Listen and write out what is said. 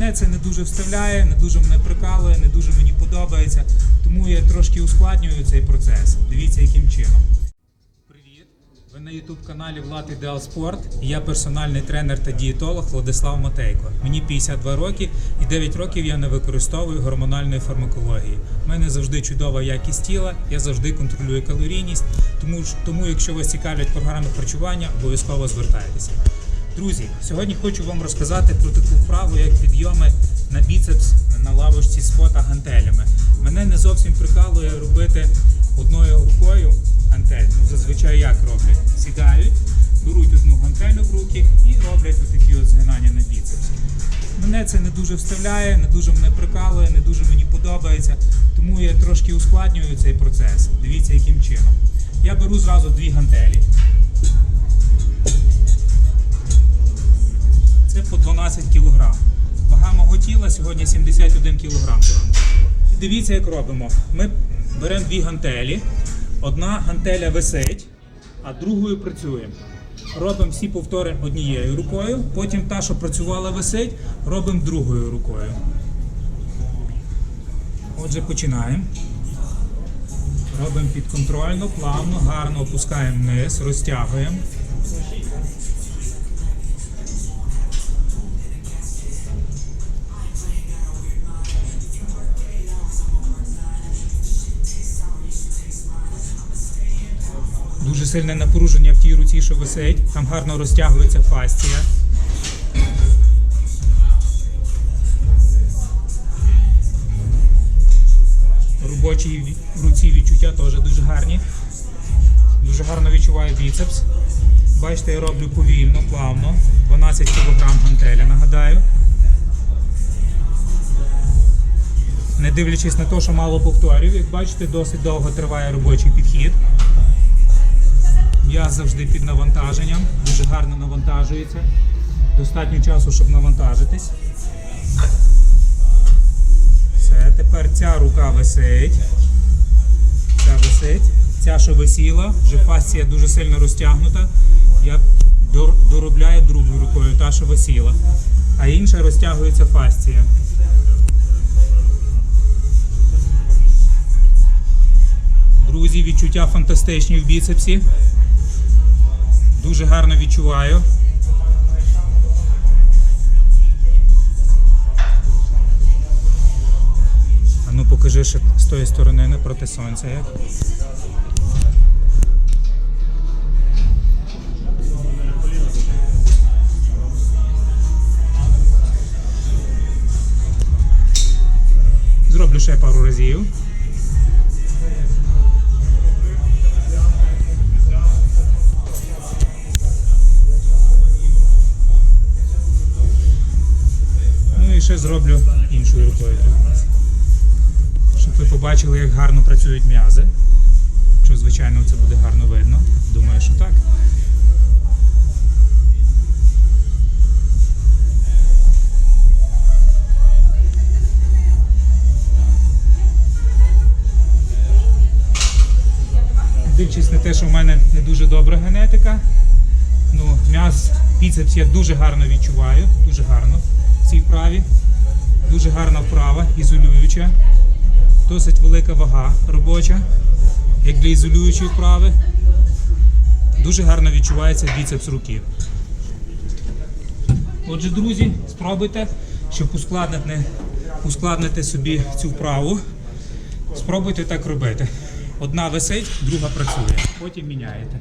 Мене це не дуже вставляє, не дуже мене прикалує, не дуже мені подобається. Тому я трошки ускладнюю цей процес. Дивіться, яким чином. Привіт! Ви на youtube каналі Влад Ідеал Спорт. Я персональний тренер та дієтолог Владислав Матейко. Мені 52 роки і 9 років я не використовую гормональної фармакології. У мене завжди чудова якість тіла, я завжди контролюю калорійність. Тому, тому якщо вас цікавлять програми харчування, обов'язково звертайтеся. Друзі, сьогодні хочу вам розказати про таку вправу, як підйоми на біцепс на лавочці скота гантелями. Мене не зовсім прикалує робити одною рукою гантель. Ну, зазвичай як роблять? Сідають, беруть одну гантелю в руки і роблять отакі от згинання на біцепс. Мене це не дуже вставляє, не дуже мене прикалує, не дуже мені подобається, тому я трошки ускладнюю цей процес. Дивіться, яким чином. Я беру зразу дві гантелі. 61 кг Дивіться, як робимо. Ми беремо дві гантелі. Одна гантеля висить, а другою працюємо. Робимо всі повтори однією рукою, потім та, що працювала, висить, робимо другою рукою. Отже, починаємо. Робимо підконтрольно, плавно, гарно опускаємо вниз, розтягуємо. Дуже сильне напруження в тій руці, що висить. Там гарно розтягується фасція. В руці відчуття теж дуже гарні. Дуже гарно відчуваю біцепс. Бачите, я роблю повільно, плавно. 12 кг гантеля, нагадаю. Не дивлячись на те, що мало повторів, як бачите, досить довго триває робочий підхід. Я завжди під навантаженням, дуже гарно навантажується. Достатньо часу, щоб навантажитись. Все, тепер ця рука висить. Ця висить. Ця, що висіла, вже фасція дуже сильно розтягнута. Я доробляю другою рукою, та, що висіла. А інша розтягується фасція. Друзі, відчуття фантастичні в біцепсі. Дуже гарно відчуваю. А ну покажи ще з тої сторони не проти сонця як. Зроблю ще пару разів. Ще зроблю іншою рукою. Щоб ви побачили, як гарно працюють м'язи. Що, звичайно, це буде гарно видно. Думаю, що так. Дивлячись на те, що в мене не дуже добра генетика, Ну, м'яз, біцепс я дуже гарно відчуваю, дуже гарно цій вправі. Дуже гарна вправа, ізолююча. Досить велика вага робоча, як для ізолюючої вправи. Дуже гарно відчувається біцепс руки. Отже, друзі, спробуйте, щоб ускладнити, ускладнити собі цю вправу. Спробуйте так робити. Одна висить, друга працює. Потім міняєте.